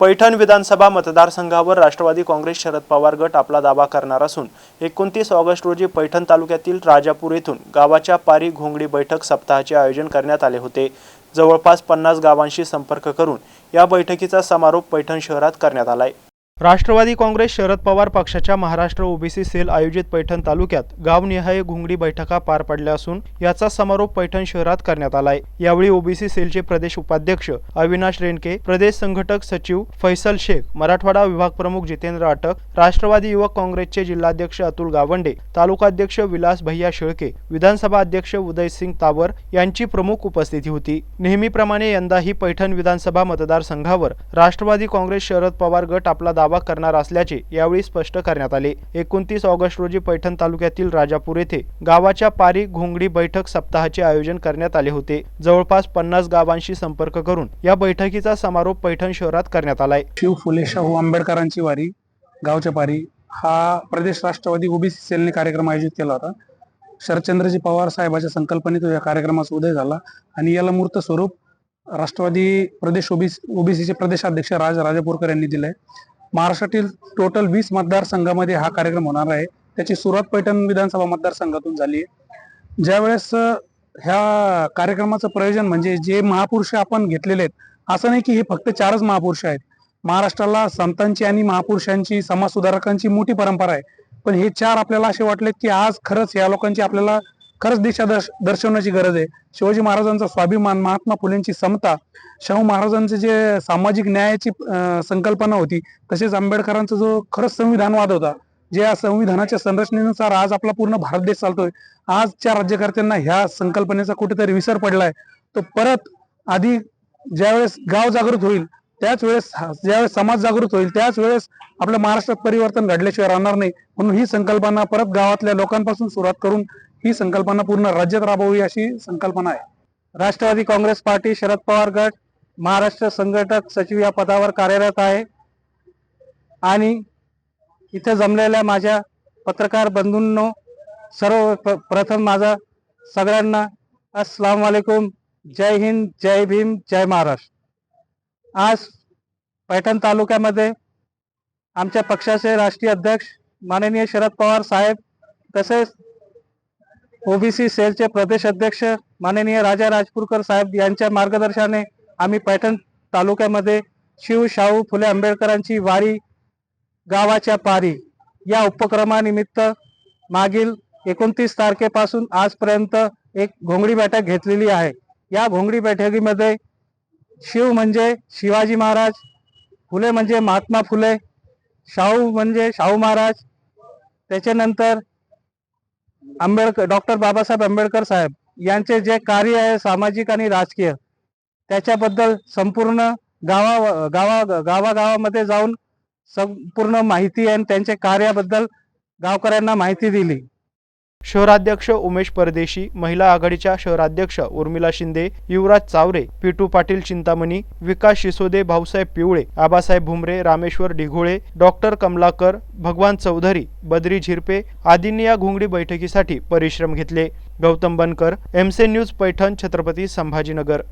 पैठण विधानसभा मतदारसंघावर राष्ट्रवादी काँग्रेस शरद पवार गट आपला दावा करणार असून एकोणतीस ऑगस्ट रोजी पैठण तालुक्यातील राजापूर येथून गावाच्या पारी घोंगडी बैठक सप्ताहाचे आयोजन करण्यात आले होते. जवळपास पन्नास गावांशी संपर्क करून या बैठकीचा समारोप पैठण शहरात करण्यात आलाय. राष्ट्रवादी काँग्रेस शरद पवार पक्षाच्या महाराष्ट्र ओबीसी सेल आयोजित पैठण तालुक्यात गावनिहाय घुंगडी बैठका पार पडल्या असून याचा समारोप पैठण शहरात करण्यात आलाय. यावेळी ओबीसी सेलचे प्रदेश उपाध्यक्ष अविनाश रेणके प्रदेश संघटक सचिव फैसल शेख मराठवाडा विभाग प्रमुख जितेंद्र अटक राष्ट्रवादी युवक काँग्रेसचे जिल्हाध्यक्ष अतुल गावंडे तालुकाध्यक्ष विलास भैया शेळके विधानसभा अध्यक्ष उदयसिंग तावर यांची प्रमुख उपस्थिती होती. नेहमीप्रमाणे यंदाही पैठण विधानसभा मतदारसंघावर राष्ट्रवादी काँग्रेस शरद पवार गट आपला दावा करणार असल्याचे यावेळी स्पष्ट करण्यात आले. एकोणतीस ऑगस्ट रोजी पैठण तालुक्यातील राजापूर येथे गावाच्या पारी घोंगडी बैठक सप्ताहाचे आयोजन करण्यात आले होते. जवळपास पन्नास गावांशी संपर्क करून या बैठकीचा समारोप पैठण शहरात करण्यात आलाय. शिव फुले शाहू आंबेडकरांची वारी गावच्या पारी हा प्रदेश राष्ट्रवादी ओबीसी सेलने कार्यक्रम आयोजित केला होता. शरदचंद्रजी पवार साहेबाच्या संकल्पनेतून या कार्यक्रमाचा उदय झाला आणि याला मूर्त स्वरूप राष्ट्रवादी प्रदेश ओबीसी ओबीसीचे प्रदेशाध्यक्ष राज राजापूरकर यांनी दिले महाराष्ट्रातील टोटल वीस मतदारसंघामध्ये हा कार्यक्रम होणार आहे. त्याची सुरुवात पैठण विधानसभा मतदारसंघातून झाली आहे. ज्यावेळेस ह्या कार्यक्रमाचं प्रयोजन म्हणजे जे महापुरुष आपण घेतलेले आहेत असं नाही की हे फक्त चारच महापुरुष आहेत. महाराष्ट्राला संतांची आणि महापुरुषांची समाजसुधारकांची मोठी परंपरा आहे. पण हे चार आपल्याला असे वाटले की आज खरंच या लोकांची आपल्याला खरंच दिशा दर्श दर्शवण्याची गरज आहे. शिवाजी महाराजांचा स्वाभिमान महात्मा फुलेंची समता शाहू महाराजांचे जे सामाजिक न्यायाची संकल्पना होती तसेच आंबेडकरांचा जो खरंच संविधानवाद होता जे या संविधानाच्या संरचनेनुसार आज आपला पूर्ण भारत देश चालतोय आजच्या राज्यकर्त्यांना ह्या संकल्पनेचा कुठेतरी विसर पडलाय. तो परत आधी ज्यावेळेस गाव जागृत होईल त्याच वेळेस ज्यावेळेस समाज जागृत होईल त्याच वेळेस आपल्या महाराष्ट्रात परिवर्तन घडल्याशिवाय राहणार नाही म्हणून ही संकल्पना परत गावातल्या लोकांपासून सुरुवात करून ही संकल्पना पूर्ण राज्यात राबवावी अशी संकल्पना आहे. राष्ट्रवादी काँग्रेस पार्टी शरद पवार गट महाराष्ट्र संघटक सचिव या पदावर कार्यरत आहे. आणि इथे जमलेल्या माझ्या पत्रकार बंधूंनो सर्व प्रथम माझा सगळ्यांना अस्सलाम वालेकुम जय हिंद जय भीम जय महाराष्ट्र. आज पैठण तालुक्यामध्ये आमच्या पक्षाचे राष्ट्रीय अध्यक्ष माननीय शरद पवार साहेब तसेच ओबीसी सेलचे प्रदेश अध्यक्ष माननीय राजा राजपूरकर साहेब यांच्या मार्गदर्शनाने आम्ही पैठण तालुक्यामध्ये शिव शाहू फुले आंबेडकरांची वारी गावाच्या पारी या उपक्रमानिमित्त मागील एकोणतीस तारखेपासून आजपर्यंत एक घोंगडी बैठक घेतलेली आहे. या घोंगडी बैठकीमध्ये शिव म्हणजे शिवाजी महाराज फुले म्हणजे महात्मा फुले शाहू म्हणजे शाहू महाराज त्याच्यानंतर आंबेडकर डॉक्टर बाबासाहेब आंबेडकर साहेब यांचे जे कार्य आहे सामाजिक आणि राजकीय त्याच्याबद्दल संपूर्ण गावा गावा गावागावामध्ये जाऊन संपूर्ण माहिती आणि त्यांच्या कार्याबद्दल गावकऱ्यांना माहिती दिली. शहराध्यक्ष उमेश परदेशी महिला आघाडीच्या शहराध्यक्ष उर्मिला शिंदे युवराज चावरे पिटू पाटील चिंतामणी विकास शिसोदे भाऊसाहेब पिवळे आबासाहेब भुमरे रामेश्वर ढिघोळे डॉक्टर कमलाकर भगवान चौधरी बद्री झिरपे आदींनी या घोंगडी बैठकीसाठी परिश्रम घेतले. गौतम बनकर एमसे न्यूज पैठण छत्रपती संभाजीनगर.